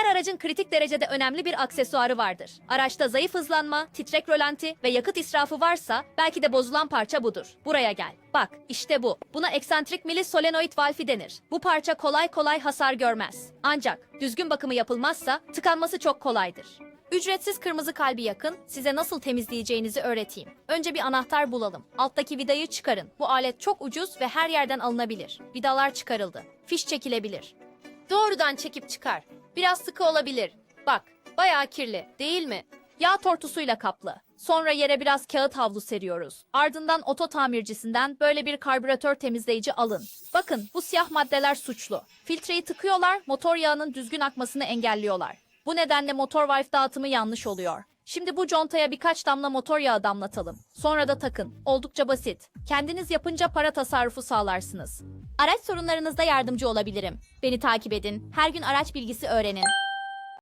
Her aracın kritik derecede önemli bir aksesuarı vardır. Araçta zayıf hızlanma, titrek rölanti ve yakıt israfı varsa belki de bozulan parça budur. Buraya gel. Bak, işte bu. Buna eksantrik mili solenoid valfi denir. Bu parça kolay kolay hasar görmez. Ancak düzgün bakımı yapılmazsa tıkanması çok kolaydır. Ücretsiz kırmızı kalbi yakın, size nasıl temizleyeceğinizi öğreteyim. Önce bir anahtar bulalım. Alttaki vidayı çıkarın. Bu alet çok ucuz ve her yerden alınabilir. Vidalar çıkarıldı. Fiş çekilebilir. Doğrudan çekip çıkar. Biraz sıkı olabilir. Bak, bayağı kirli, değil mi? Yağ tortusuyla kaplı. Sonra yere biraz kağıt havlu seriyoruz. Ardından oto tamircisinden böyle bir karbüratör temizleyici alın. Bakın, bu siyah maddeler suçlu. Filtreyi tıkıyorlar, motor yağının düzgün akmasını engelliyorlar. Bu nedenle motor valve dağıtımı yanlış oluyor. Şimdi bu contaya birkaç damla motor yağı damlatalım. Sonra da takın. Oldukça basit. Kendiniz yapınca para tasarrufu sağlarsınız. Araç sorunlarınızda yardımcı olabilirim. Beni takip edin. Her gün araç bilgisi öğrenin.